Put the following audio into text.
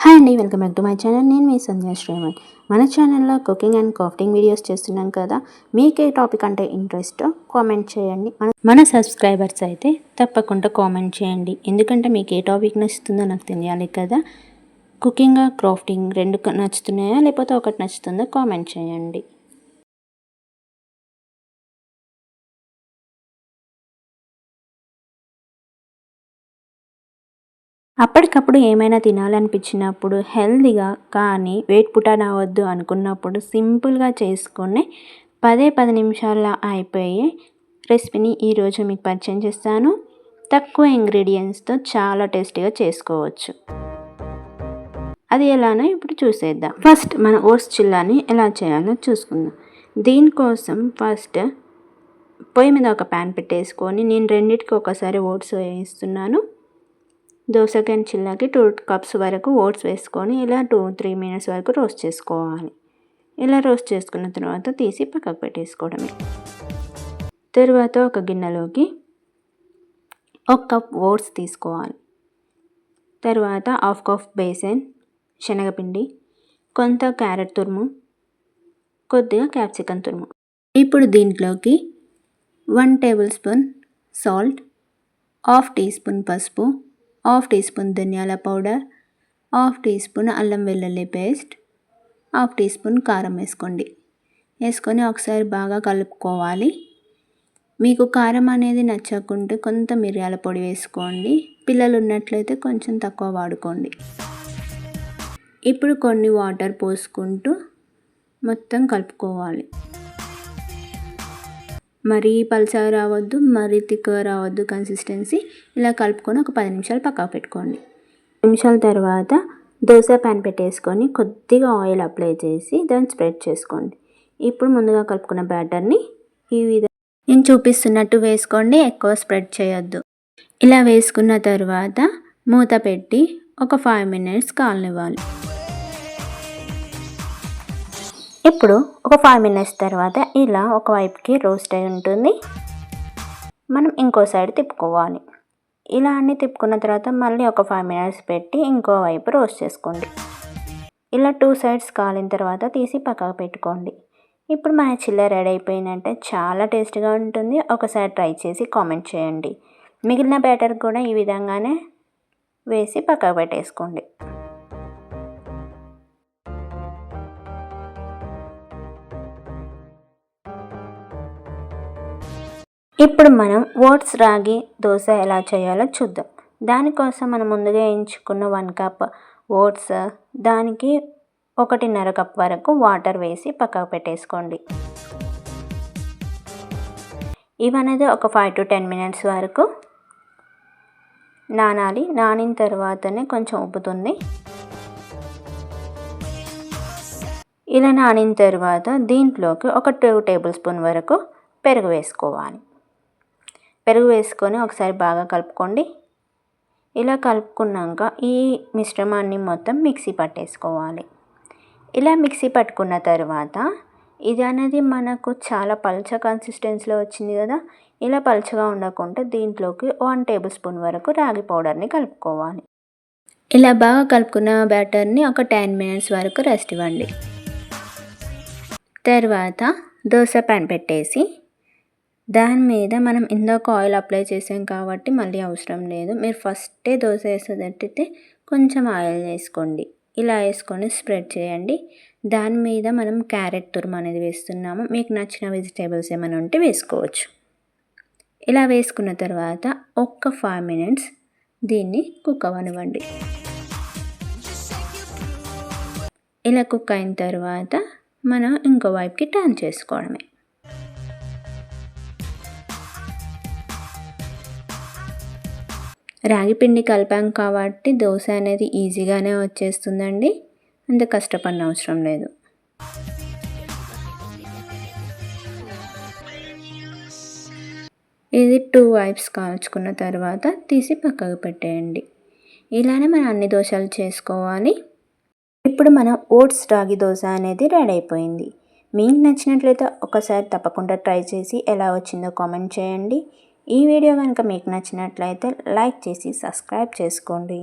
Hi అండి welcome back to my channel. నేను మీ సంధ్యా శ్రీమన్. మన ఛానల్లో కుకింగ్ అండ్ క్రాఫ్టింగ్ వీడియోస్ చేస్తున్నాం కదా మీకు ఏ టాపిక్ అంటే ఇంట్రెస్ట్ కామెంట్ చేయండి. మన మన సబ్స్క్రైబర్స్ అయితే తప్పకుండా కామెంట్ చేయండి. ఎందుకంటే మీకు ఏ టాపిక్ నచ్చుతుందో నాకు తెలియాలి కదా. కుకింగ్ క్రాఫ్టింగ్ రెండు నచ్చుతున్నాయా లేకపోతే ఒకటి నచ్చుతుందో కామెంట్ చేయండి. అప్పటికప్పుడు ఏమైనా తినాలనిపించినప్పుడు హెల్దీగా కానీ వెయిట్ పుటాన్ అవ్వద్దు అనుకున్నప్పుడు సింపుల్గా చేసుకుని పదే పది నిమిషాల్లో అయిపోయే రెసిపీని ఈరోజు మీకు పరిచయం చేస్తాను. తక్కువ ఇంగ్రీడియంట్స్తో చాలా టేస్టీగా చేసుకోవచ్చు. అది ఎలానో ఇప్పుడు చూసేద్దాం. ఫస్ట్ మన ఓట్స్ చిల్లాని ఎలా చేయాలో చూసుకుందాం. దీనికోసం ఫస్ట్ పొయ్యి మీద ఒక ప్యాన్ పెట్టేసుకొని నేను రెండింటికి ఒకసారి ఓట్స్ వేస్తున్నాను దోసకాయ చిల్లాకి టూ కప్స్ వరకు ఓట్స్ వేసుకొని ఇలా టూ త్రీ మినిట్స్ వరకు రోస్ట్ చేసుకోవాలి. ఇలా రోస్ట్ చేసుకున్న తర్వాత తీసి పక్కకు పెట్టేసుకోవడమే. తర్వాత ఒక గిన్నెలోకి ఒక కప్ ఓట్స్ తీసుకోవాలి. తర్వాత హాఫ్ కప్ బేసన్ శనగపిండి కొంత క్యారెట్ తురుము కొద్దిగా క్యాప్సికన్ తురుము. ఇప్పుడు దీంట్లోకి one tablespoon salt half teaspoon పసుపు హాఫ్ టీ స్పూన్ ధనియాల పౌడర్ హాఫ్ టీ స్పూన్ అల్లం వెల్లుల్లి పేస్ట్ హాఫ్ టీ స్పూన్ కారం వేసుకోండి. వేసుకొని ఒకసారి బాగా కలుపుకోవాలి. మీకు కారం అనేది నచ్చకుంటే కొంత మిరియాల పొడి వేసుకోండి. పిల్లలు ఉన్నట్లయితే కొంచెం తక్కువ వాడుకోండి. ఇప్పుడు కొన్ని వాటర్ పోసుకుంటూ మొత్తం కలుపుకోవాలి. మరీ పలుచగా రావద్దు మరీ తిక్కగా రావద్దు కన్సిస్టెన్సీ ఇలా కలుపుకొని ఒక పది నిమిషాలు పక్కకు పెట్టుకోండి. నిమిషాల తర్వాత దోశ ప్యాన్ పెట్టేసుకొని కొద్దిగా ఆయిల్ అప్లై చేసి దాన్ని స్ప్రెడ్ చేసుకోండి. ఇప్పుడు ముందుగా కలుపుకున్న బ్యాటర్ని ఈ విధంగా నేను చూపిస్తున్నట్టు వేసుకోండి ఎక్కువ స్ప్రెడ్ చేయొద్దు. ఇలా వేసుకున్న తర్వాత మూత పెట్టి ఒక ఫైవ్ మినిట్స్ కాలనివ్వాలి. ఇప్పుడు ఒక ఫైవ్ మినిట్స్ తర్వాత ఇలా ఒక వైపుకి రోస్ట్ అయి ఉంటుంది. మనం ఇంకో సైడ్ తిప్పుకోవాలి. ఇలా అన్ని తిప్పుకున్న తర్వాత మళ్ళీ ఒక ఫైవ్ మినిట్స్ పెట్టి ఇంకో వైపు రోస్ట్ చేసుకోండి. ఇలా టూ సైడ్స్ కాలిన తర్వాత తీసి పక్కకు పెట్టుకోండి. ఇప్పుడు మన చిల్ల రెడీ అయిపోయినట్టే చాలా టేస్ట్గా ఉంటుంది. ఒకసారి ట్రై చేసి కామెంట్ చేయండి. మిగిలిన బ్యాటర్ కూడా ఈ విధంగానే వేసి పక్కకు పెట్టేసుకోండి. ఇప్పుడు మనం ఓట్స్ రాగి దోశ ఎలా చేయాలో చూద్దాం. దానికోసం మనం ముందుగా ఎంచుకున్న వన్ కప్ ఓట్స్ దానికి ఒకటిన్నర కప్ వరకు వాటర్ వేసి పక్కకు పెట్టేసుకోండి. ఇవనేది ఒక ఫైవ్ టు టెన్ మినిట్స్ వరకు నానాలి. నానిన తర్వాతనే కొంచెం ఉబ్బుతుంది. ఇలా నానిన తర్వాత దీంట్లోకి ఒక టూ టేబుల్ స్పూన్ వరకు పెరుగు వేసుకోవాలి. పెరుగు వేసుకొని ఒకసారి బాగా కలుపుకోండి. ఇలా కలుపుకున్నాక ఈ మిశ్రమాన్ని మొత్తం మిక్సీ పట్టేసుకోవాలి. ఇలా మిక్సీ పట్టుకున్న తర్వాత ఇది అనేది మనకు చాలా పల్చ కన్సిస్టెన్సీలో వచ్చింది కదా. ఇలా పల్చగా ఉండకుండా దీంట్లోకి వన్ టేబుల్ స్పూన్ వరకు రాగి పౌడర్ని కలుపుకోవాలి. ఇలా బాగా కలుపుకున్న బ్యాటర్ని ఒక టెన్ మినిట్స్ వరకు రెస్ట్ ఇవ్వండి. తర్వాత దోశ ప్యాన్ పెట్టేసి దాని మీద మనం ఇందాక ఆయిల్ అప్లై చేసాం కాబట్టి మళ్ళీ అవసరం లేదు. మీరు ఫస్టే దోశ వేసేటట్టయితే కొంచెం ఆయిల్ వేసుకోండి. ఇలా వేసుకొని స్ప్రెడ్ చేయండి. దాని మీద మనం క్యారెట్ తురుము అనేది వేస్తున్నాము. మీకు నచ్చిన వెజిటేబుల్స్ ఏమైనా ఉంటే వేసుకోవచ్చు. ఇలా వేసుకున్న తర్వాత ఒక్క ఫైవ్ మినిట్స్ దీన్ని కుక్ అవ్వనివ్వండి. ఇలా కుక్ అయిన తర్వాత మనం ఇంకో వైపుకి టర్న్ చేసుకోవడమే. రాగి పిండి కలిపాం కాబట్టి దోశ అనేది ఈజీగానే వచ్చేస్తుందండి. అంత కష్టపడిన అవసరం లేదు. ఇది టూ వైప్స్ కాల్చుకున్న తర్వాత తీసి పక్కకు పెట్టేయండి. ఇలానే మనం అన్ని దోశలు చేసుకోవాలి. ఇప్పుడు మన ఓట్స్ రాగి దోశ అనేది రెడీ అయిపోయింది. మీకు నచ్చినట్లయితే ఒకసారి తప్పకుండా ట్రై చేసి ఎలా వచ్చిందో కామెంట్ చేయండి. ఈ వీడియో కనుక మీకు నచ్చినట్లయితే లైక్ చేసి సబ్స్క్రైబ్ చేసుకోండి.